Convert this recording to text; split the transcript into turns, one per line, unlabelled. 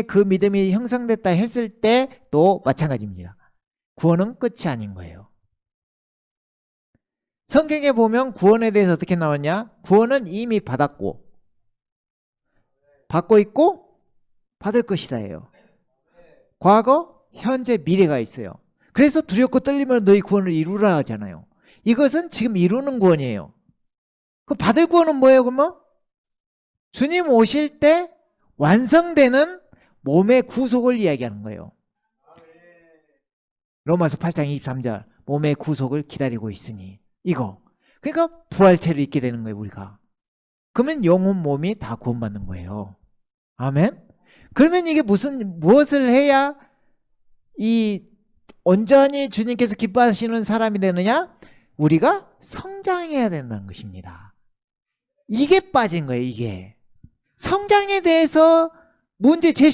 그 믿음이 형성됐다 했을 때또 마찬가지입니다. 구원은 끝이 아닌 거예요. 성경에 보면 구원에 대해서 어떻게 나왔냐? 구원은 이미 받았고 받고 있고 받을 것이다예요. 과거, 현재, 미래가 있어요. 그래서 두렵고 떨리면 너희 구원을 이루라 하잖아요. 이것은 지금 이루는 구원이에요. 그 받을 구원은 뭐예요, 그러면? 주님 오실 때 완성되는 몸의 구속을 이야기하는 거예요. 로마서 8장 23절 몸의 구속을 기다리고 있으니. 이거. 그러니까 부활체를 입게 되는 거예요 우리가. 그러면 영혼 몸이 다 구원받는 거예요. 아멘? 그러면 이게 무슨 무엇을 해야 이 온전히 주님께서 기뻐하시는 사람이 되느냐? 우리가 성장해야 된다는 것입니다. 이게 빠진 거예요 이게. 성장에 대해서 문제 제시